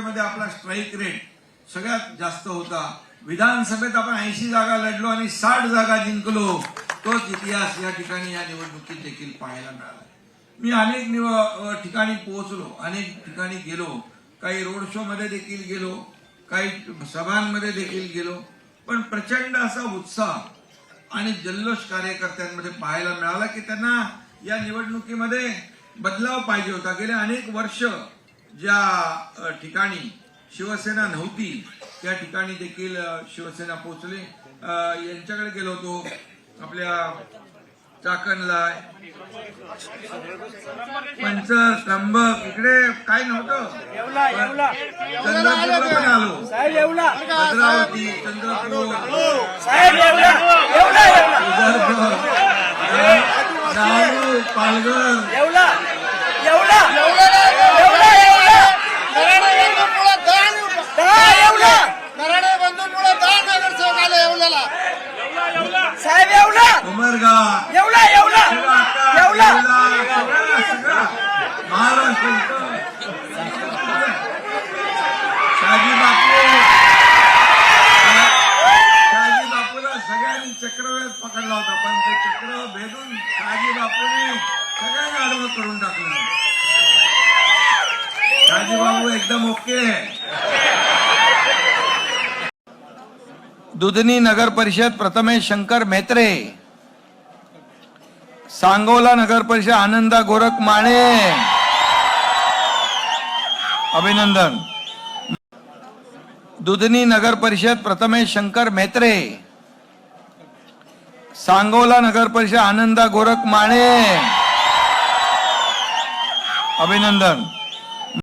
मध्ये आपला strike rate सगळ्यात जास्त होता. विधानसभेत आपण ऐंशी जागा लढलो आणि साठ जागा जिंकलो. तोच इतिहास या ठिकाणी या निवडणुकीत देखील पाहायला मिळाला. मी अनेक निव ठिकाणी पोहोचलो अनेक ठिकाणी गेलो. काही रोड शो मध्ये देखील गेलो काही सभांमध्ये देखील गेलो. पण प्रचंड असा उत्साह आणि जल्लोष कार्यकर्त्यांमध्ये पाहायला मिळाला की त्यांना या निवडणुकीमध्ये बदलाव पाहिजे होता. गेले अनेक वर्ष ज्या ठिकाणी शिवसेना नव्हती त्या ठिकाणी देखील शिवसेना पोहोचले. अ, यांच्याकडे गेलो होतो आपल्या चाकणला. पंचर त्र्यंबक इकडे काय नव्हतं. चंद्रपूरला पण आलो. भद्रावती चंद्रपूर. पालघर. उमरगा येवला येवला येवला महाराष्ट्र बापू. बापूला सगळ्यांनी चक्रव्यूहात पकडला होता पण ते चक्र भेदून शहाजी बापूने सगळ्यांना आडवं करून टाकलं. शहाजी बाबू एकदम ओके. दुधनी नगर परिषद प्रथमेश शंकर मेत्रे सांगोला नगर परिषद आनंदा गोरख माने। अभिनंदन। दुधनी नगर परिषद प्रथमेश शंकर मेत्रे। सांगोला नगर परिषद आनंदा गोरख माने। अभिनंदन।